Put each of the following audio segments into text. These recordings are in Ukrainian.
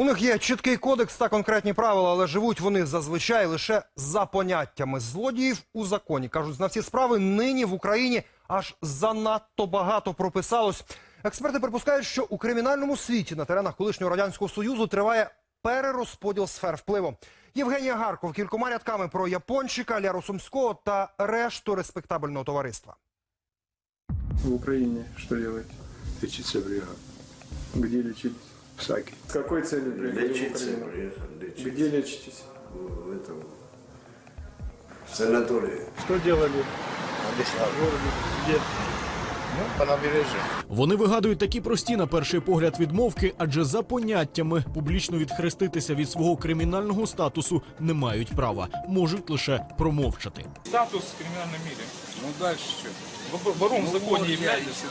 У них є чіткий кодекс та конкретні правила, але живуть вони зазвичай лише за поняттями злодіїв у законі. кажуть, знавці справи нині в Україні аж занадто багато прописалось. Експерти припускають, що у кримінальному світі на теренах колишнього радянського союзу триває перерозподіл сфер впливу. Євгенія Гарков кількома рядками про япончика, Ляру Сумського та решту респектабельного товариства. В Украине что делаете? Лечиться приехал. Где лечитесь? В Саке. С какой целью приехали Лечиться Украину? приехал, лечиться. Где лечитесь? В этом санатории. Что делали в? Где? Ну, по. Вони вигадують такі прості на перший погляд відмовки, адже за поняттями публічно відхреститися від свого кримінального статусу не мають права, можуть лише промовчати. статус в криминальном мире. Ну дальше что? Вор- Вором в Ну, законе вор являетесь?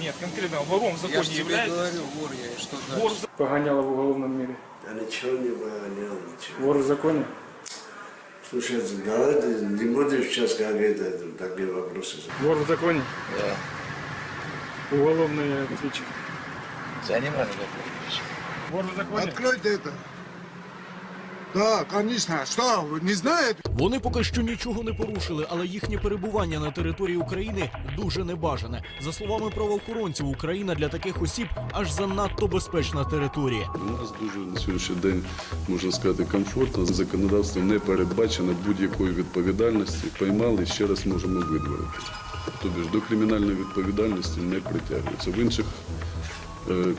Нет, конкретно вором в законе говорю, вор я, и что дальше? Вор в Погоняло в уголовном мире. Я ничего не выгонял, ничего. Вор в законе? Слушай, давай ты не будешь сейчас как это, такие вопросы. Вор в законе? Да. Уголовная кличка. Занимали Вор в законе? Откройте это. Да, конечно. Что, вы не знаете? Вони поки що нічого не порушили, але їхнє перебування на території України дуже небажане. За словами правоохоронців, Україна для таких осіб аж занадто безпечна територія. У нас дуже на сьогоднішній день можна сказати комфортно. Законодавством не передбачено будь-якої відповідальності. Поймали ще раз можемо видворити. Тобто ж до кримінальної відповідальності не притягується. В інших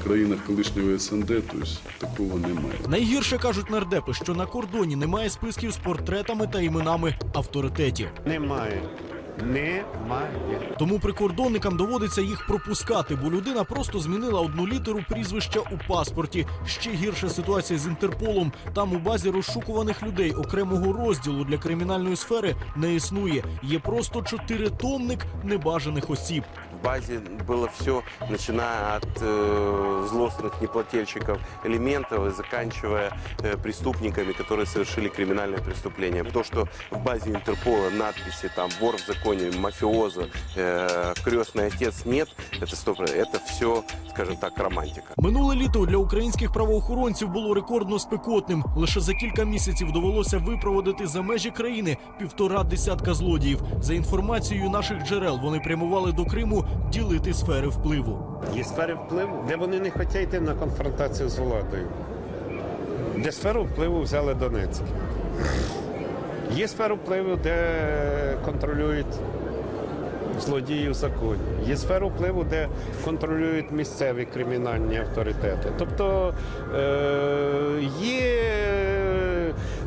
країнах колишнього СНД тобто, такого немає. Найгірше кажуть нардепи, що на кордоні немає списків з портретами та іменами авторитетів. Немає Немає. Тому прикордонникам доводиться їх пропускати, бо людина просто змінила одну літеру прізвища у паспорті. Ще гірша ситуація з Інтерполом. Там у базі розшукуваних людей окремого розділу для кримінальної сфери не існує. Є просто чотиритомник небажаних осіб. В базе было все, начиная от э, злостных неплательщиков элементов и заканчивая э, преступниками, которые совершили криминальное преступление. То, что в базе Интерпола надписи там «вор в законе», «мафиоза», э, «крестный отец» нет, это, стоп, это все, скажем так, романтика. Минуле літо для українських правоохоронців було рекордно спекотним. Лише за кілька місяців довелося випроводити за межі країни півтора десятка злодіїв. За інформацією наших джерел, вони прямували до Криму ділити сфери впливу. Є сфери впливу, де вони не хочуть йти на конфронтацію з владою. Де сферу впливу взяли Донецьк. Є сфера впливу, де контролюють злодії в законі. Є сфера впливу, де контролюють місцеві кримінальні авторитети. Тобто е- є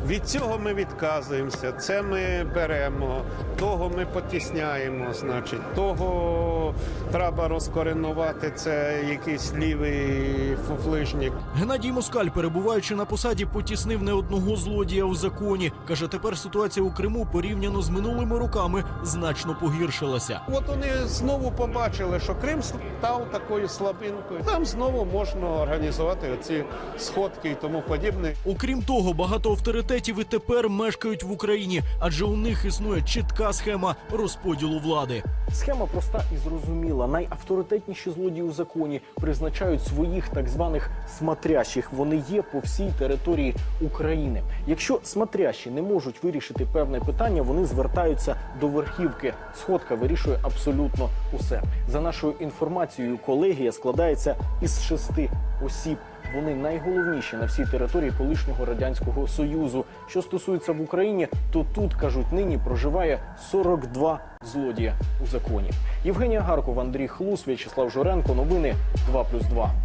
від цього ми відказуємося, це ми беремо, того ми потісняємо, значить, того треба розкоренувати, це якийсь лівий фуфлижник. Геннадій Москаль, перебуваючи на посаді, потіснив не одного злодія у законі. Каже, тепер ситуація у Криму порівняно з минулими роками значно погіршилася. От вони знову побачили, що Крим став такою слабинкою. Там знову можна організувати оці сходки і тому подібне. Окрім того, багато авторитетів і тепер мешкають в Україні, адже у них існує чітка схема розподілу влади. Схема проста і зрозуміла. Найавторитетніші злодії у законі призначають своїх так званих смотрящих. Вони є по всій території України. Якщо смотрящі не можуть вирішити певне питання, вони звертаються до верхівки. Сходка вирішує абсолютно усе. За нашою інформацією, колегія складається із шести осіб. Вони найголовніші на всій території колишнього радянського союзу. Що стосується в Україні, то тут кажуть, нині проживає 42 злодія у законі. Євгенія Гаркова, Андрій Хлус, В'ячеслав Жоренко. Новини 2+,2.